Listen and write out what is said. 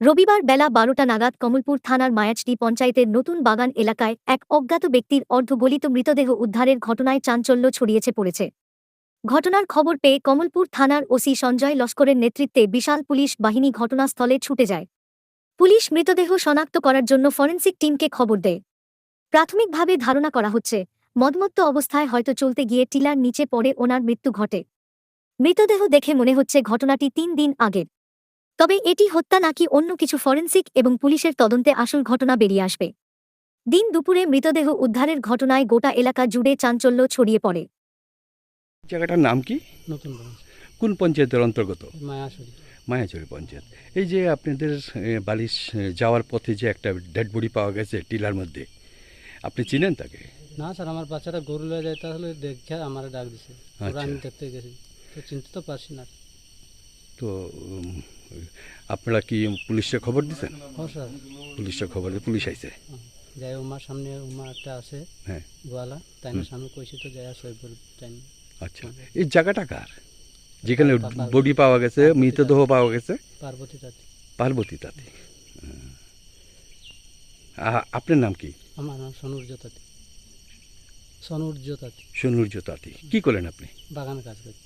রবিবার বেলা বারোটা নাগাদ কমলপুর থানার মায়াচডি পঞ্চায়েতের নতুন বাগান এলাকায় এক অজ্ঞাত ব্যক্তির অর্ধগলিত মৃতদেহ উদ্ধারের ঘটনায় চাঞ্চল্য ছড়িয়েছে পড়েছে। ঘটনার খবর পেয়ে কমলপুর থানার ওসি সঞ্জয় লস্করের নেতৃত্বে বিশাল পুলিশ বাহিনী ঘটনাস্থলে ছুটে যায়। পুলিশ মৃতদেহ শনাক্ত করার জন্য ফরেন্সিক টিমকে খবর দেয়। প্রাথমিকভাবে ধারণা করা হচ্ছে, মদমত্ত অবস্থায় হয়তো চলতে গিয়ে টিলার নিচে পড়ে ওনার মৃত্যু ঘটে। মৃতদেহ দেখে মনে হচ্ছে ঘটনাটি তিন দিন আগের। তবে এটি হত্যা নাকি অন্য কিছু ফরেন্সিক এবং পুলিশের তদন্তে আসল ঘটনা বেরিয়ে আসবে। দিন দুপুরে মৃতদেহ উদ্ধারের ঘটনায় গোটা এলাকা জুড়ে চাঞ্চল্য ছড়িয়ে পড়ে। জায়গাটার নাম কি? নতুন কোন পঞ্চায়েতের অন্তর্গত? মায়াসুরি মায়াচুরি পঞ্চায়েত। এই যে আপনাদের বালিশ যাওয়ার পথে যে একটা ডেড বডি পাওয়া গেছে টিলার মধ্যে আপনি চিনেন তাকে? না স্যার আমার বাচ্চারা গরু লয়ে যায় তাহলে দেখে আমার ডাক দিছে। ওরা আচ্ছা। আমি দেখতে গেছি। তো চিনতে তো পারছি না। তো আপনারা কি পুলিশে খবর দিচ্ছেন স্যার। পুলিশে খবর দিয়ে পুলিশ আইছে? যাই উমার সামনে উমা একটা আছে হ্যাঁ। গোয়ালা। তাই না সামনে কইছি তো যাই সৈবুল তাই আচ্ছা। এই জায়গাটা কার? যেখানে বডি পাওয়া গেছে মৃতদেহ পাওয়া গেছে? পার্বতী তাতে। পার্বতী তাতে। আপনার নাম কি? আমার নাম সনুর্য তাতে। সনুর্য তাতে। সনুর্য তাঁতি কি করেন আপনি? বাগানে কাজ করি।